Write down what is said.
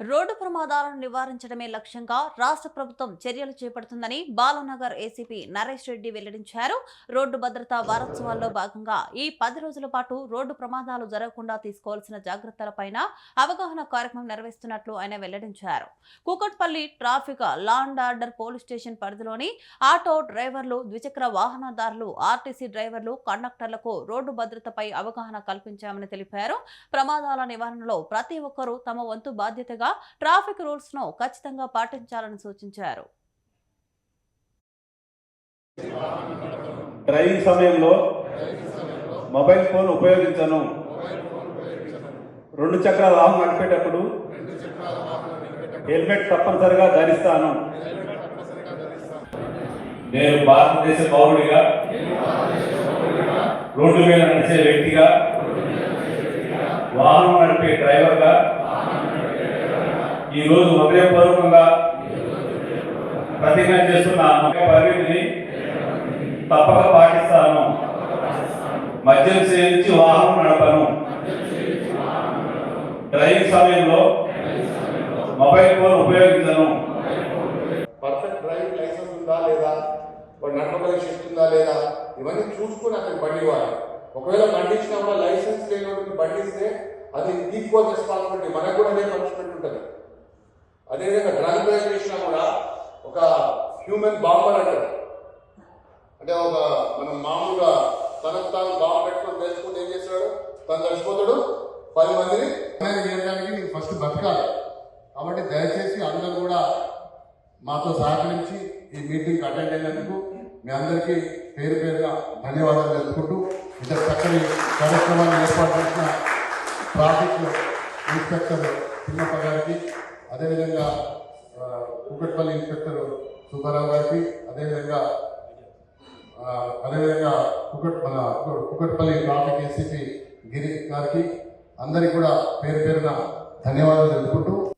Road ప్రమాదాలను నివారించడమే లక్ష్యంగా రాష్ట్ర ప్రభుత్వం చర్యలు చేపడుతుందని బాలనగర్ ఏసీపీ నరేష్ రెడ్డి వెల్లడించారు. రోడ్డు భద్రతా వారోత్సవాల్లో భాగంగా ఈ పది రోజుల పాటు రోడ్డు ప్రమాదాలు జరగకుండా తీసుకోవాల్సిన జాగ్రత్తలపైన అవగాహన కార్యక్రమం నిర్వహిస్తున్నట్లు ఆయన వెల్లడించారు. Kukatpally traffic law and order police station పరిధిలోని ఆటో డ్రైవర్లు ద్విచక్ర వాహనదారులు ఆర్టీసీ డ్రైవర్లు కండక్టర్లకు రోడ్డు భద్రతపై అవగాహన కల్పించామని తెలిపారు. ప్రమాదాల నివారణలో ప్రతి ఒక్కరూ తమ వంతు బాధ్యతగా ట్రాఫిక్ రూల్స్ను ఖచ్చితంగా పాటించాలని సూచించారు. డ్రైవింగ్ సమయంలో మొబైల్ ఫోన్ ఉపయోగించను. రెండు చక్రాల వాహనం నడిపేటప్పుడు హెల్మెట్ తప్పనిసరిగా ధరిస్తాను. నేను భారతదేశ పౌరుడిగా రోడ్డు మీద నడిచే వ్యక్తిగా వాహనం నడిపే డ్రైవర్గా ఈ రోజు హృదయపూర్వకంగా ప్రతిజ్ఞ చేస్తున్న పరిమితిని తప్పక పాటిస్తాను. మద్యం సేవించి వాహనం నడపను. డ్రైవింగ్ సమయంలో మొబైల్ ఫోన్ ఉపయోగించను. పర్ఫెక్ట్ డ్రైవింగ్ లైసెన్స్ ఉందా లేదా? వాడు నడపగల శక్తి ఉందా లేదా? ఇవన్నీ చూసుకుని అక్కడ బండి ఇవ్వాలి. ఒకవేళ బండి ఇచ్చినా కూడా లైసెన్స్ లేని బండి ఇస్తే అది ఈక్వల్ రెస్పాన్సిబిలిటీ మనకు కూడా అదే పనిష్మెంట్ ఉంటుంది. అదేవిధంగా డ్రగ్ డ్రైవ్ చేసినా కూడా ఒక హ్యూమన్ బాంబర్ అంటారు. అంటే ఒక మనం మామూలుగా తనకు తాను బాంబు పెట్టుకుని తెలుసుకుంటే ఏం చేస్తాడు? తను చచ్చిపోతాడు. పది మందిని చేయడానికి నీకు ఫస్ట్ బతకాలి. కాబట్టి దయచేసి అందరూ కూడా మాతో సహకరించి ఈ మీటింగ్ అటెండ్ అయినందుకు మీ అందరికీ పేరు పేరుగా ధన్యవాదాలు తెలుపుకుంటూ ఇంత చక్కని కార్యక్రమాన్ని ఏర్పాటు చేసిన ట్రాఫిక్ ఇన్స్పెక్టర్ తిమ్మప్ప గారికి అదేవిధంగా ఆ, ఇన్స్పెక్టర్ సుబ్బారావు గారికి అదేవిధంగా అదేవిధంగా కుకట్ మన కుకట్పల్లి ట్రాఫిక్ ఏసీపీ గిరి గారికి అందరికీ కూడా పేరు పేరున ధన్యవాదాలు తెలుపుకుంటూ